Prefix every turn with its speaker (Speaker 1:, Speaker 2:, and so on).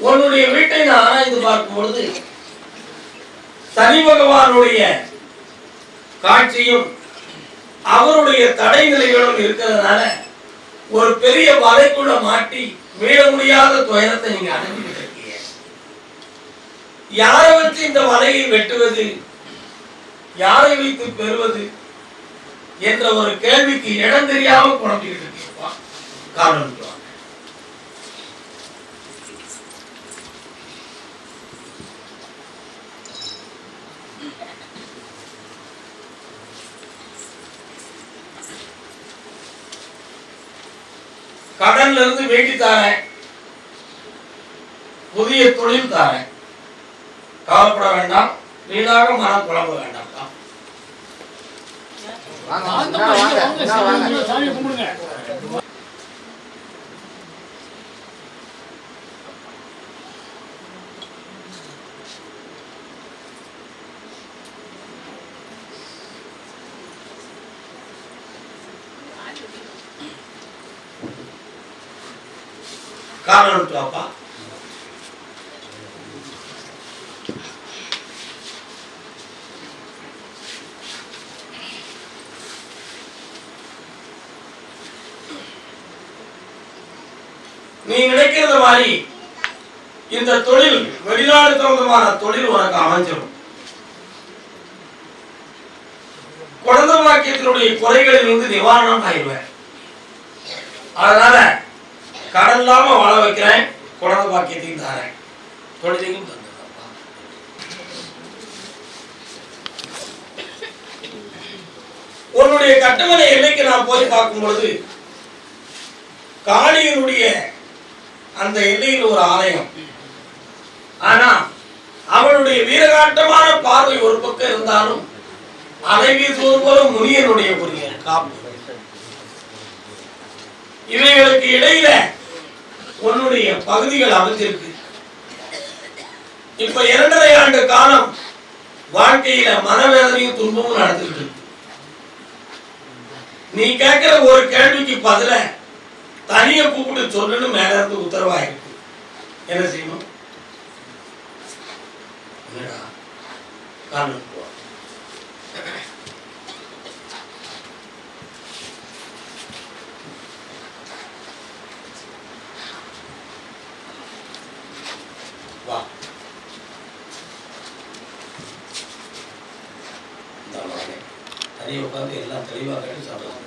Speaker 1: உன்னுடைய வீட்டை நான் ஆராய்ந்து பார்க்கும் பொழுது சனி பகவானுடைய காட்சியும் அவருடைய தடை நிலைகளும் இருக்கிறதுனால ஒரு பெரிய வலைக்குள்ள மாட்டி மீள முடியாத துயரத்தை நீங்க அனுப்பிவிட்டீங்க யாரை வச்சு இந்த வலையை வெட்டுவது? யாரை வைத்து பெறுவது? என்ற ஒரு கேள்விக்கு இடம் தெரியாம குழம்பிக்கிட்டு இருக்கீங்கப்பா காரணம் கடன்ல இருந்து வேண்டி தாரேன். புதிய தொழில் தாரேன். கவலைப்பட வேண்டாம். வீணாக மனம் குழம்ப வேண்டாம். காரணம் அப்பா. நீ நினைக்கிறது மாதிரி இந்த தொழில் வெளிநாடு தொடர்பான தொழில் உனக்கு அமைஞ்சிடும் குழந்தை வாக்கியத்தினுடைய குறைகளில் இருந்து நிவாரணம் ஆயிடுவேன். அதனால கடன் இல்லாம வாழ வைக்கிறேன் குழந்தை பாக்கியத்தையும் தரேன். தொழிலையும் உன்னுடைய கட்டுமனை எல்லைக்கு நான் போய் பார்க்கும் பொழுது காளியனுடைய அந்த எல்லையில் ஒரு ஆலயம். ஆனா அவனுடைய வீரகாட்டமான பார்வை ஒரு பக்கம் இருந்தாலும் அலை வீசுவது போல முனியனுடைய புரிய காப்பு இவைகளுக்கு இடையில உன்னுடைய பகுதிகள் அமைஞ்சிருக்கு. இப்ப இரண்டரை ஆண்டு காலம் வாழ்க்கையில மனவேதனையும் துன்பமும் நடந்துட்டு நீ கேட்கிற ஒரு கேள்விக்கு பதில தனிய கூப்பிட்டு சொல்லணும் மேல இருந்து உத்தரவாயிருக்கு. என்ன செய்யணும்? என்னடா? காரணம் தனியாக உட்காந்து எல்லாம் தெளிவாக
Speaker 2: சாப்பிடுவாங்க